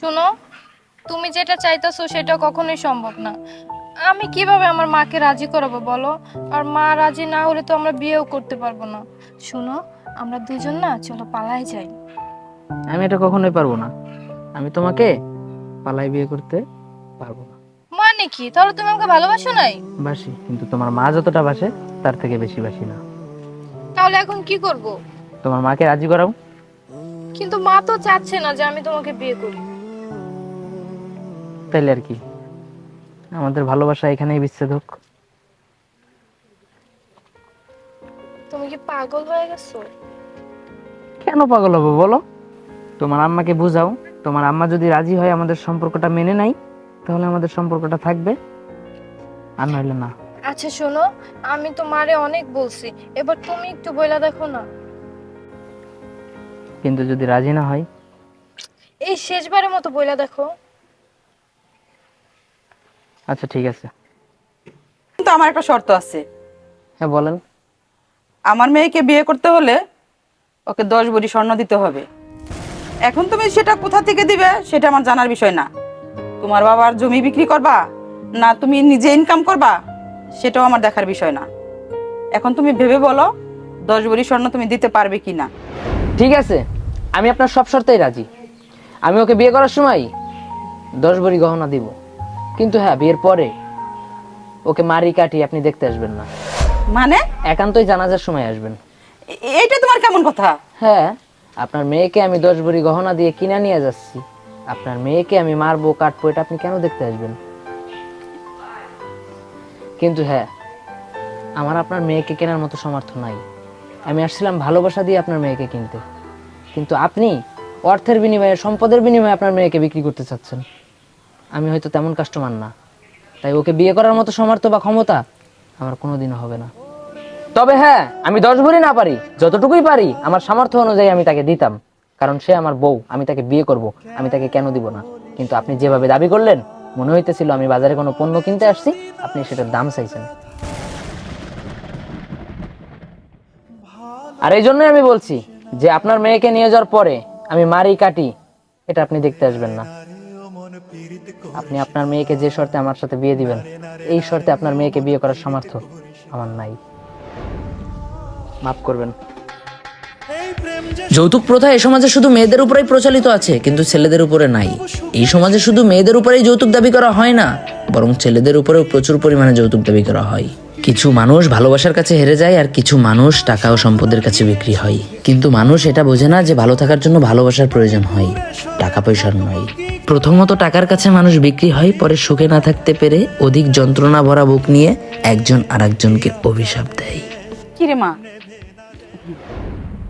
শুনো তুমি যেটা চাইতেছো সেটা কখনোই সম্ভব না। আমি কীভাবে আমার মাকে রাজি করাবো বলো? আর মা রাজি না হলে তো আমরা বিয়েও করতে পারব না। শুনো আমরা দুজন না চলো পালাই যাই। আমি এটা কখনোই পারব না। আমি তোমাকে পালাই বিয়ে করতে পারব না। মানে কি? তাহলে তুমি আমাকে ভালোবাসো নাই? বাসি কিন্তু তোমার মা যতটা বাসে তার থেকে বেশি বাসি না। তাহলে এখন কি করব? তোমার মাকে রাজি করাও। কিন্তু মা তো চাচ্ছে না যে আমি তোমাকে বিয়ে করি। তাইলে আর কি। আমাদের ভালোবাসা এখানেই বিচ্ছেদ হোক। তুমি কি পাগল হয়ে গেছো? কেন পাগল হব বলো? তোমার আম্মাকে বুঝাও। তোমার আম্মা যদি রাজি হয় আমাদের সম্পর্কটা মেনে নাই তাহলে আমাদের সম্পর্কটা থাকবে। আর নইলে না। আচ্ছা শোনো আমি তো মারে অনেক বলছি। এবার তুমি একটু বইলা দেখো না। কিন্তু যদি রাজি না হয়? এই শেষবারের মতো বইলা দেখো। আচ্ছা ঠিক আছে। কিন্তু আমার একটা শর্ত আছে। হ্যাঁ বলেন। আমার মেয়েকে বিয়ে করতে হলে ওকে দশ ভরি স্বর্ণ দিতে হবে। এখন তুমি সেটা কোথা থেকে দিবে সেটা আমার জানার বিষয় না। তোমার বাবার জমি বিক্রি করবা না তুমি নিজে ইনকাম করবা সেটাও আমার দেখার বিষয় না। এখন তুমি ভেবে বলো দশ ভরি স্বর্ণ তুমি দিতে পারবে কি না ঠিক আছে আমি আপনার সব শর্তেই রাজি। আমি ওকে বিয়ে করার সময় দশ ভরি গহনা দিব। কিন্তু হ্যাঁ বিয়ের পরে ওকে মারি কাটি আপনি দেখতে আসবেন না। মানে? একান্তই জানাজার সময় আসবেন। এ- এইটা তোমার কেমন কথা? হ্যাঁ আপনার মেয়েকে আমি দশ ভরি গহনা দিয়ে কিনে নিয়ে যাচ্ছি। আপনার মেয়েকে আমি মারবো কাটবো এটা আপনি কেন দেখতে আসবেন? কিন্তু হ্যাঁ আমার আপনার মেয়েকে কেনার মতো সামর্থ্য নাই। আমি আসছিলাম ভালোবাসা দিয়ে আপনার মেয়েকে কিনতে। কিন্তু আপনি অর্থের বিনিময়ে সম্পদের বিনিময়ে আপনার মেয়েকে বিক্রি করতে চাচ্ছেন। আমি হয়তো তেমন কাস্টমার না। তাই ওকে বিয়ে করার মতো সামর্থ্য বা ক্ষমতা আমার কোনোদিনও হবে না। তবে হ্যাঁ আমি দশ ভরি না পারি, যতটুকুই পারি, আমার সামর্থ্য অনুযায়ী আমি তাকে দিতাম। কারণ সে আমার বউ, আমি তাকে বিয়ে করব, আমি তাকে কেন দিব না? কিন্তু আপনি যেভাবে দাবি করলেন, মনে হইতেছিল আমি বাজারে কোনো পণ্য কিনতে আসছি, আপনি সেটার দাম চাইছেন। আর এই জন্যই আমি বলছি যে আপনার মেয়েকে নিয়ে যাওয়ার পরে আমি মারি কাটি, এটা আপনি দেখতে আসবেন না। আপনি আপনার মেয়েকে যে শর্তে আমার সাথে বিয়ে দিবেন, এই শর্তে আপনার মেয়েকে বিয়ে করার সামর্থ্য আমার নাই। মাফ করবেন। যৌতুক প্রথা এই সমাজে শুধু মেয়েদের উপরেই প্রচলিত আছে, কিন্তু ছেলেদের উপরে নাই। এই সমাজে শুধু মেয়েদের উপরেই যৌতুক দাবি করা হয় না, বরং ছেলেদের উপরেও প্রচুর পরিমাণে যৌতুক দাবি করা হয়। কিছু মানুষ ভালোবাসার কাছে হেরে যায় আর কিছু মানুষ টাকা ও সম্পদের কাছে বিক্রি হয়। কিন্তু মানুষ এটা বোঝে না যে ভালো থাকার জন্য ভালোবাসার প্রয়োজন হয়, টাকা পয়সার নয়। প্রথমত টাকার কাছে মানুষ বিক্রি হয়, পরে সুখে না থাকতে পেরে অধিক যন্ত্রণা ভরা বুক নিয়ে একজন আরেকজনকে অভিশাপ দেয়। কি রে মা?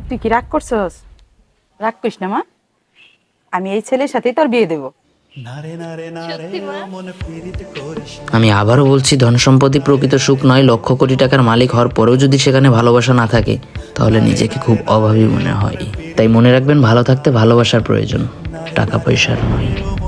তুই কি রাগ করছস? রাগ করিস না মা? আমি এই ছেলের সাথেই তোর বিয়ে দেবো। আমি আবারও বলছি ধন সম্পত্তি প্রকৃত সুখ নয় লক্ষ কোটি টাকার মালিক হওয়ার পরেও যদি সেখানে ভালোবাসা না থাকে তাহলে নিজেকে খুব অভাবী মনে হয়। তাই মনে রাখবেন ভালো থাকতে ভালোবাসার প্রয়োজন টাকা পয়সার নয়।